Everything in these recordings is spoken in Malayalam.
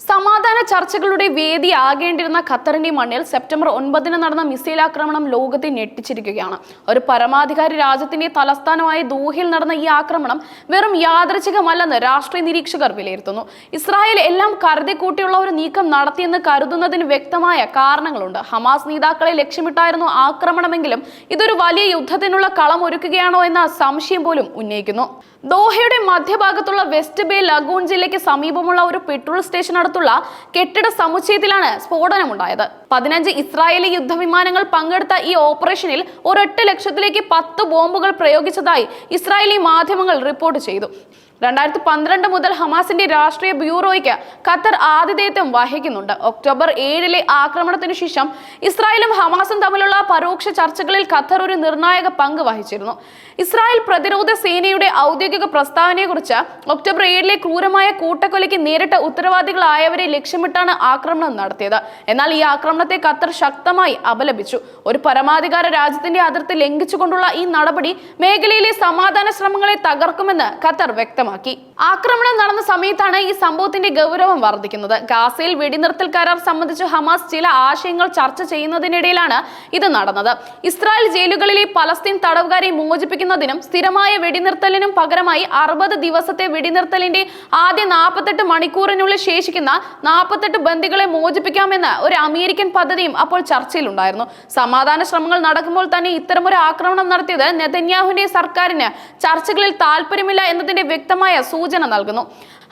സമാധാന ചർച്ചകളുടെ വേദി ആകേണ്ടിരുന്ന ഖത്തറിന്റെ മണ്ണിൽ സെപ്റ്റംബർ ഒൻപതിന് നടന്ന മിസൈൽ ആക്രമണം ലോകത്തെ ഞെട്ടിച്ചിരിക്കുകയാണ്. ഒരു പരമാധികാരി രാജ്യത്തിന്റെ തലസ്ഥാനമായ ദോഹയിൽ നടന്ന ഈ ആക്രമണം വെറും യാദൃച്ഛികമല്ലെന്ന് രാഷ്ട്രീയ നിരീക്ഷകർ വിലയിരുത്തുന്നു. ഇസ്രായേൽ എല്ലാം കരുതി കൂട്ടിയുള്ള ഒരു നീക്കം നടത്തിയെന്ന് കരുതുന്നതിന് വ്യക്തമായ കാരണങ്ങളുണ്ട്. ഹമാസ് നേതാക്കളെ ലക്ഷ്യമിട്ടായിരുന്നു ആക്രമണമെങ്കിലും ഇതൊരു വലിയ യുദ്ധത്തിനുള്ള കളം ഒരുക്കുകയാണോ എന്ന സംശയം പോലും ഉന്നയിക്കുന്നു. ദോഹയുടെ മധ്യഭാഗത്തുള്ള വെസ്റ്റ് ബേ ലഗൂൺ ജില്ലയ്ക്ക് സമീപമുള്ള ഒരു പെട്രോൾ സ്റ്റേഷൻ അടുത്തുള്ള കെട്ടിട സമുച്ചയത്തിലാണ് സ്ഫോടനമുണ്ടായത്. പതിനഞ്ച് ഇസ്രായേലി യുദ്ധവിമാനങ്ങൾ പങ്കെടുത്ത ഈ ഓപ്പറേഷനിൽ ഒരൊറ്റ ലക്ഷത്തിലേക്ക് പത്ത് ബോംബുകൾ പ്രയോഗിച്ചതായി ഇസ്രായേലി മാധ്യമങ്ങൾ റിപ്പോർട്ട് ചെയ്തു. രണ്ടായിരത്തി പന്ത്രണ്ട് മുതൽ ഹമാസിന്റെ രാഷ്ട്രീയ ബ്യൂറോയ്ക്ക് ഖത്തർ ആതിഥേയത്വം വഹിക്കുന്നുണ്ട്. ഒക്ടോബർ ഏഴിലെ ആക്രമണത്തിനു ശേഷം ഇസ്രായേലും ഹമാസും തമ്മിലുള്ള പരോക്ഷ ചർച്ചകളിൽ ഖത്തർ ഒരു നിർണായക പങ്ക് വഹിച്ചിരുന്നു. ഇസ്രായേൽ പ്രതിരോധ സേനയുടെ ഔദ്യോഗിക പ്രസ്താവനയെക്കുറിച്ച് ഒക്ടോബർ ഏഴിലെ ക്രൂരമായ കൂട്ടക്കൊലയ്ക്ക് നേരിട്ട ഉത്തരവാദികളായവരെ ലക്ഷ്യമിട്ടാണ് ആക്രമണം നടത്തിയത്. എന്നാൽ ഈ ആക്രമണത്തെ ഖത്തർ ശക്തമായി അപലപിച്ചു. ഒരു പരമാധികാര രാജ്യത്തിന്റെ അതിർത്തി ലംഘിച്ചുകൊണ്ടുള്ള ഈ നടപടി മേഖലയിലെ സമാധാന ശ്രമങ്ങളെ തകർക്കുമെന്ന് ഖത്തർ വ്യക്തമാക്കി. ആക്രമണം നടന്ന സമയത്താണ് ഈ സംഭവത്തിന്റെ ഗൗരവം വർദ്ധിക്കുന്നത്. ഗാസയിൽ വെടിനിർത്തൽ കരാർ സംബന്ധിച്ച് ഹമാസ് ചില ആശയങ്ങൾ ചർച്ച ചെയ്യുന്നതിനിടയിലാണ് ഇത് നടന്നത്. ഇസ്രായേൽ ജയിലുകളിലെ പലസ്തീൻ തടവുകാരെ മോചിപ്പിക്കുന്നതിനും സ്ഥിരമായ വെടിനിർത്തലിനും പകരമായി അറുപത് ദിവസത്തെ വെടിനിർത്തലിന്റെ ആദ്യ നാൽപ്പത്തെട്ട് മണിക്കൂറിനുള്ളിൽ ശേഷിക്കുന്ന നാൽപ്പത്തെട്ട് ബന്ദികളെ മോചിപ്പിക്കാമെന്ന ഒരു അമേരിക്കൻ പദ്ധതിയും അപ്പോൾ ചർച്ചയിലുണ്ടായിരുന്നു. സമാധാന ശ്രമങ്ങൾ നടക്കുമ്പോൾ തന്നെ ഇത്തരമൊരു ആക്രമണം നടത്തിയത് നെതന്യാഹുവിന്റെ സർക്കാരിന് ചർച്ചകളിൽ താല്പര്യമില്ല എന്നതിന്റെ വ്യക്തമായ സൂചന നൽകുന്നു.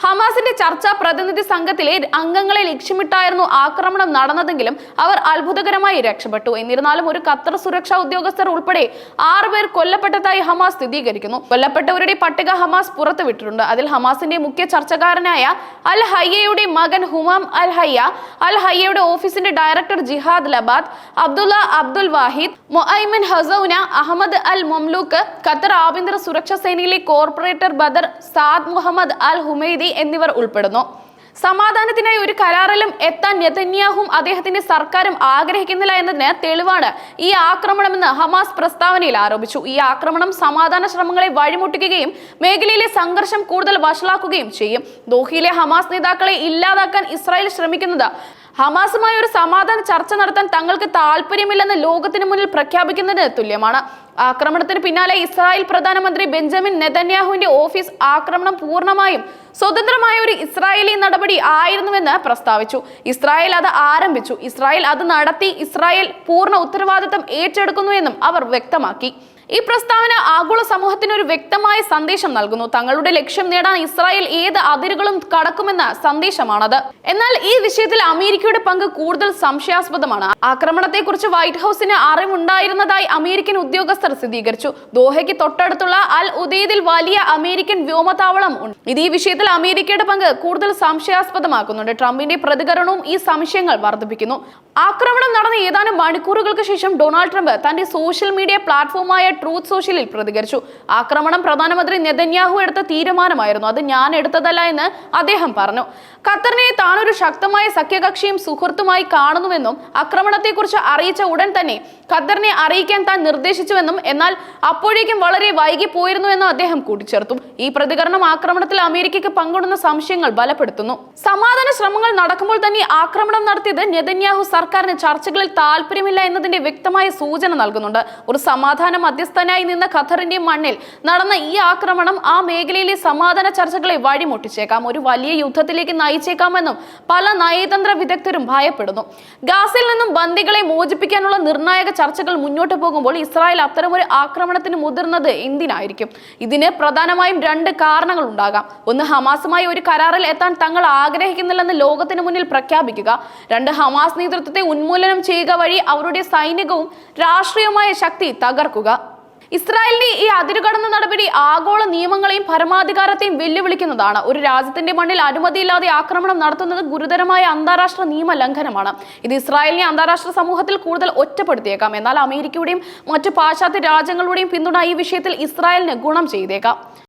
ഹമാസിന്റെ ചർച്ചാ പ്രതിനിധി സംഘത്തിലെ അംഗങ്ങളെ ലക്ഷ്യമിട്ടായിരുന്നു ആക്രമണം നടന്നതെങ്കിലും അവർ അത്ഭുതകരമായി രക്ഷപ്പെട്ടു. എന്നിരുന്നാലും ഒരു ഖത്തർ സുരക്ഷാ ഉദ്യോഗസ്ഥർ ഉൾപ്പെടെ ആറുപേർ കൊല്ലപ്പെട്ടതായി ഹമാസ് സ്ഥിരീകരിക്കുന്നു. കൊല്ലപ്പെട്ടവരുടെ പട്ടിക ഹമാസ് പുറത്തുവിട്ടിട്ടുണ്ട്. അതിൽ ഹമാസിന്റെ മുഖ്യ ചർച്ചക്കാരനായ അൽ ഹയ്യയുടെ മകൻ ഹുമാം അൽ ഹയ്യ അൽ ഹയ്യയുടെ ഓഫീസിന്റെ director Jihad Labad Abdullah Abdul Wahid Moaiman Hasouna Ahmed Al Mamlook Qatar ആഭ്യന്തര സുരക്ഷാ സേനയിലെ corporator Badr Saad Mohammed Al Humaidi എന്നിവർ ഉൾപ്പെടുന്നു. സമാധാനത്തിനായി ഒരു കരാറിലും എത്താൻ നെതന്യാഹും അദ്ദേഹത്തിന്റെ സർക്കാരും ആഗ്രഹിക്കുന്നില്ല എന്നതിന് തെളിവാണ് ഈ ആക്രമണമെന്ന് ഹമാസ് പ്രസ്താവനയിൽ ആരോപിച്ചു. ഈ ആക്രമണം സമാധാന ശ്രമങ്ങളെ വഴിമുട്ടിക്കുകയും മേഖലയിലെ സംഘർഷം കൂടുതൽ വഷളാക്കുകയും ചെയ്യും. ദോഹിയിലെ ഹമാസ് നേതാക്കളെ ഇല്ലാതാക്കാൻ ഇസ്രായേൽ ശ്രമിക്കുന്നത് ഹമാസുമായി ഒരു സമാധാന ചർച്ച നടത്താൻ തങ്ങൾക്ക് താല്പര്യമില്ലെന്ന് ലോകത്തിന് മുന്നിൽ പ്രഖ്യാപിക്കുന്നതിന് തുല്യമാണ്. ആക്രമണത്തിന് പിന്നാലെ ഇസ്രായേൽ പ്രധാനമന്ത്രി ബെഞ്ചമിൻ നെതന്യാഹുവിന്റെ ഓഫീസ് ആക്രമണം പൂർണമായും സ്വതന്ത്രമായ ഒരു ഇസ്രായേലി നടപടി ആയിരുന്നുവെന്ന് പ്രസ്താവിച്ചു. ഇസ്രായേൽ അത് ആരംഭിച്ചു. ഇസ്രായേൽ അത് നടത്തി. ഇസ്രായേൽ പൂർണ ഉത്തരവാദിത്തം ഏറ്റെടുക്കുന്നുവെന്നും അവർ വ്യക്തമാക്കി. ഈ പ്രസ്താവന ആഗോള സമൂഹത്തിന് ഒരു വ്യക്തമായ സന്ദേശം നൽകുന്നു. തങ്ങളുടെ ലക്ഷ്യം നേടാൻ ഇസ്രായേൽ ഏത് അതിരുകളും കടക്കുമെന്ന സന്ദേശമാണത്. എന്നാൽ ഈ വിഷയത്തിൽ അമേരിക്കയുടെ പങ്ക് കൂടുതൽ സംശയാസ്പദമാണ്. ആക്രമണത്തെക്കുറിച്ച് വൈറ്റ് ഹൌസിന് അറിവുണ്ടായിരുന്നതായി അമേരിക്കൻ ഉദ്യോഗസ്ഥർ സ്ഥിരീകരിച്ചു. ദോഹയ്ക്ക് തൊട്ടടുത്തുള്ള അൽ ഉദീദിൽ വലിയ അമേരിക്കൻ വ്യോമതാവളം ഉണ്ട്. ഇത് ഈ വിഷയത്തിൽ അമേരിക്കയുടെ പങ്ക് കൂടുതൽ സംശയാസ്പദമാക്കുന്നുണ്ട്. ട്രംപിന്റെ പ്രതികരണവും ഈ സംശയങ്ങൾ വർദ്ധിപ്പിക്കുന്നു. ആക്രമണം നടന്ന ഏതാനും മണിക്കൂറുകൾക്ക് ശേഷം ഡൊണാൾഡ് ട്രംപ് തന്റെ സോഷ്യൽ മീഡിയ പ്ലാറ്റ്ഫോമായ ട്രൂത്ത് സോഷ്യലിൽ പ്രതികരിച്ചു. ആക്രമണം പ്രധാനമന്ത്രി നെതന്യാഹു എടുത്ത തീരുമാനമായിരുന്നു. അത് ഞാൻ എടുത്തതല്ല എന്ന് അദ്ദേഹം പറഞ്ഞു. ഖത്തറിനെ താനൊരു ശക്തമായ സഖ്യകക്ഷിയും സുഹൃത്തുമായി കാണുന്നുവെന്നും ആക്രമണത്തെക്കുറിച്ച് അറിയിച്ച ഉടൻ തന്നെ ഖത്തറിനെ അറിയിക്കാൻ താൻ നിർദ്ദേശിച്ചുവെന്നും എന്നാൽ അപ്പോഴേക്കും വളരെ വൈകി പോയിരുന്നുവെന്നും അദ്ദേഹം കൂട്ടിച്ചേർത്തു. ഈ പ്രതികരണം ആക്രമണത്തിൽ അമേരിക്കയ്ക്ക് പങ്കിടുന്ന സംശയങ്ങൾ ബലപ്പെടുത്തുന്നു. സമാധാന ശ്രമങ്ങൾ നടക്കുമ്പോൾ തന്നെ ആക്രമണം നടത്തിയത് നെതന്യാഹു സർക്കാരിന് ചർച്ചകളിൽ താല്പര്യമില്ല എന്നതിന്റെ വ്യക്തമായ സൂചന നൽകുന്നുണ്ട്. ഒരു സമാധാന മധ്യസ്ഥനായി നിന്ന ഖത്തറിന്റെ മണ്ണിൽ നടന്ന ഈ ആക്രമണം ആ മേഖലയിലെ സമാധാന ചർച്ചകളെ വഴിമുട്ടിച്ചേക്കാം. ഒരു വലിയ യുദ്ധത്തിലേക്ക് നയിച്ചേക്കാമെന്നും പല നയതന്ത്ര വിദഗ്ധരും ഭയപ്പെടുന്നു. ഗാസയിൽ നിന്നും ബന്ദികളെ മോചിപ്പിക്കാനുള്ള നിർണായക ചർച്ചകൾ മുന്നോട്ട് പോകുമ്പോൾ ഇസ്രായേൽ അത്തരമൊരു ആക്രമണത്തിന് മുതിർന്നത് എന്തിനായിരിക്കും? ഇതിന് പ്രധാനമായും രണ്ട് കാരണങ്ങൾ ഉണ്ടാകാം. ഒന്ന് ഹമാസുമായി ഒരു കരാറിൽ എത്താൻ തങ്ങൾ ആഗ്രഹിക്കുന്നില്ലെന്ന് ലോകത്തിന് മുന്നിൽ പ്രഖ്യാപിക്കുക. രണ്ട് ഹമാസ് നേതൃത്വത്തെ ഉന്മൂലനം ചെയ്യുക വഴി അവരുടെ സൈനികവും രാഷ്ട്രീയവുമായ ശക്തി തകർക്കുക. ഇസ്രായേലിന്റെ ഈ അതിരുകടന്ന നടപടി ആഗോള നിയമങ്ങളെയും പരമാധികാരത്തെയും വെല്ലുവിളിക്കുന്നതാണ്. ഒരു രാജ്യത്തിന്റെ മണ്ണിൽ അനുമതിയില്ലാതെ ആക്രമണം നടത്തുന്നത് ഗുരുതരമായ അന്താരാഷ്ട്ര നിയമ ലംഘനമാണ്. ഇത് ഇസ്രായേലിനെ അന്താരാഷ്ട്ര സമൂഹത്തിൽ കൂടുതൽ ഒറ്റപ്പെടുത്തിയേക്കാം. എന്നാൽ അമേരിക്കയുടെയും മറ്റു പാശ്ചാത്യ രാജ്യങ്ങളുടെയും പിന്തുണ ഈ വിഷയത്തിൽ ഇസ്രായേലിന് ഗുണം ചെയ്തേക്കാം.